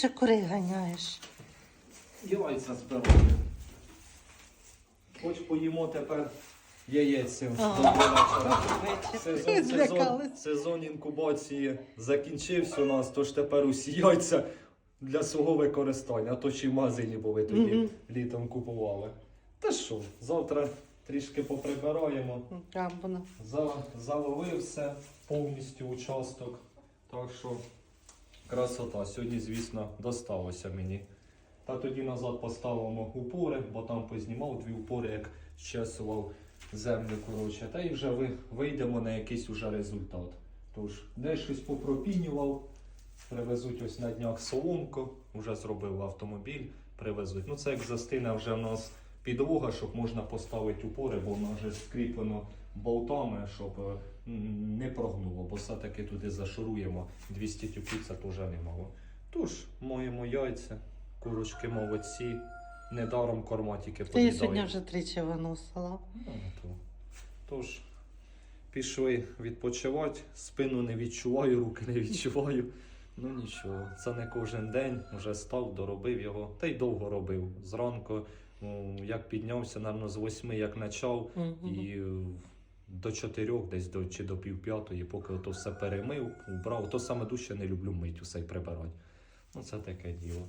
чи курей ганяєш? Яйця збираю. Хоч поїмо тепер яєць. Сезон, сезон, сезон інкубації закінчився у нас, тож тепер усі яйця для свого використання, а то чи в магазині були тоді Мгм. літом купували. Та що, завтра трішки поприбираємо. Там воно. За, заловив все повністю участок. Так що красота. Сьогодні, звісно, досталося мені. Та тоді назад поставимо упори, бо там познімав дві упори, як щесував землю. коротше. Та й вже ви, вийдемо на якийсь уже результат. Тож, де щось попропінював, привезуть ось на днях соломку, вже зробив автомобіль, привезуть. Ну це як застине вже в нас підлога, щоб можна поставити упори, бо вона вже скріплено болтами, щоб е, не прогнуло, бо все-таки туди зашуруємо. 200 тюків це теж немало. Тож, моємо яйця, курочки молодці, недаром корма тільки Ти її поїдають. сьогодні вже тричі виносила. Ну, то. Тож, пішли відпочивати, спину не відчуваю, руки не відчуваю. Ну нічого, це не кожен день, вже став, доробив його, та й довго робив. Зранку, як піднявся, напевно, з восьми, як почав, і до чотирьох, десь до чи до пів п'ятої, поки то все перемив, убрав. То саме дужче не люблю мить усе й прибирати. Ну, це таке діло.